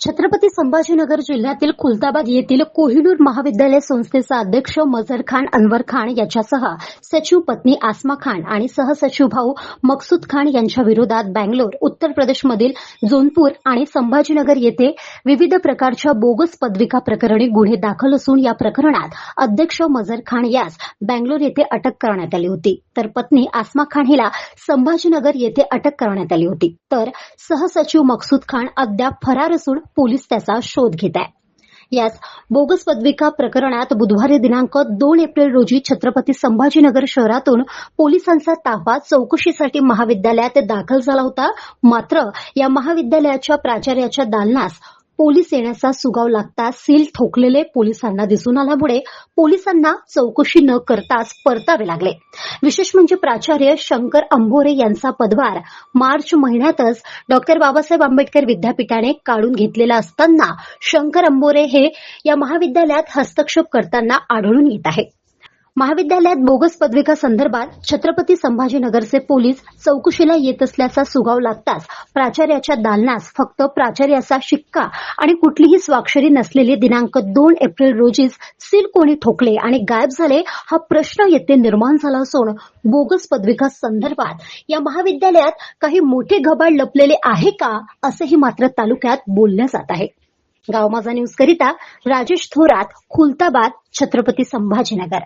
छत्रपती संभाजीनगर जिल्ह्यातील खुलताबाद येथील कोहिनूर महाविद्यालय संस्थेचा अध्यक्ष मझर खान अनवर खान याच्यासह सचिव पत्नी आसमा खान आणि सहसचिव भाऊ मकसूद खान यांच्या विरोधात बँगलोर उत्तर प्रदेशमधील जोनपूर आणि संभाजीनगर येथे विविध प्रकारच्या बोगस पदविका प्रकरणी गुन्हे दाखल असून या प्रकरणात अध्यक्ष मझर खान यास बँगलोर येथे अटक करण्यात आली होती. तर पत्नी आसमा खान हिला संभाजीनगर येथे अटक करण्यात आली होती. तर सहसचिव मकसूद खान अद्याप फरार असून पोलीस त्याचा शोध घेत आहे. याच बोगस पदविका प्रकरणात बुधवारी दिनांक दोन एप्रिल रोजी छत्रपती संभाजीनगर शहरातून पोलिसांचा ताफा चौकशीसाठी महाविद्यालयात दाखल झाला होता. मात्र या महाविद्यालयाच्या प्राचार्याच्या दालनास पोलीस येण्याचा सुगाव लागता सील ठोकलेले पोलिसांना दिसून आल्यामुळे पोलिसांना चौकशी न करताच परतावे लागले. विशेष म्हणजे प्राचार्य शंकर अंभोरे यांचा पदभार मार्च महिन्यातच डॉक्टर बाबासाहेब आंबेडकर विद्यापीठाने काढून घेतलेला असताना शंकर अंबोरे हे या महाविद्यालयात हस्तक्षेप करताना आढळून येत आहे महाविद्यालयात बोगस पदविका संदर्भात छत्रपती संभाजीनगरचे पोलीस चौकशीला येत असल्याचा सुगाव लागताच प्राचार्याच्या दालनास फक्त प्राचार्याचा शिक्का आणि कुठलीही स्वाक्षरी नसलेले दिनांक दोन एप्रिल रोजीच सील कोणी ठोकले आणि गायब झाले हा प्रश्न येथे निर्माण झाला असून बोगस पदविका संदर्भात या महाविद्यालयात काही मोठे घबाड लपलेले आहे का असंही मात्र तालुक्यात बोलल्या जात आहे. गाव माझा न्यूज करिता राजेश थोरात खुलताबाद छत्रपती संभाजीनगर.